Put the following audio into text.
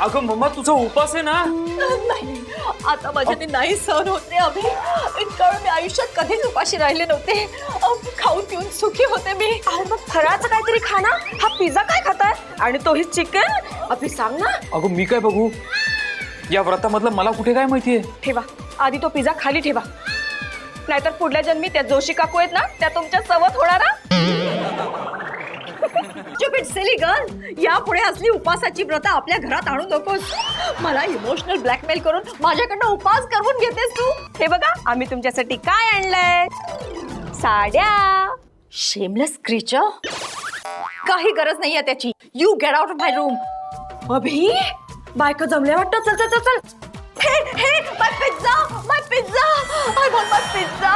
अगं मम्मा तुझा उपास आहे ना? नाही आता माझ्याने नाही सहन होते अभि. इतकं वेळ मी आयुष्यात कधीच उपाशी राहिले नव्हते. अहो, खाऊन पिऊन सुखी होते मी. अरे मग फराळाचं काहीतरी खा ना. हा पिझ्झा काय खाताय? आणि तोही चिकन? अभि सांग ना. अगं मी काय बघू? या व्रतामधलं मला कुठे काय माहितीये ठेवा. आधी तो पिझ्झा खाली ठेवा. नाहीतर पुढल्या जन्मी त्या जोशी काकू आहेत ना त्या तुमच्या सवत होणार हा. Stupid silly यापुढे असली उपासाची प्रथा आपल्या घरात आणू नकोस. मला इमोशनल ब्लॅकमेल करून माझ्याकडनं उपास करून घेतेस तू. हे बघा आम्ही तुमच्यासाठी काय आणलंय? साड्या. शेमलेस क्रीचर काही गरज नाहीये त्याची. You get out of my room अभि बायको जमल्या वाटतं. चल चल चल चल. Hey hey my pizza my pizza I want my pizza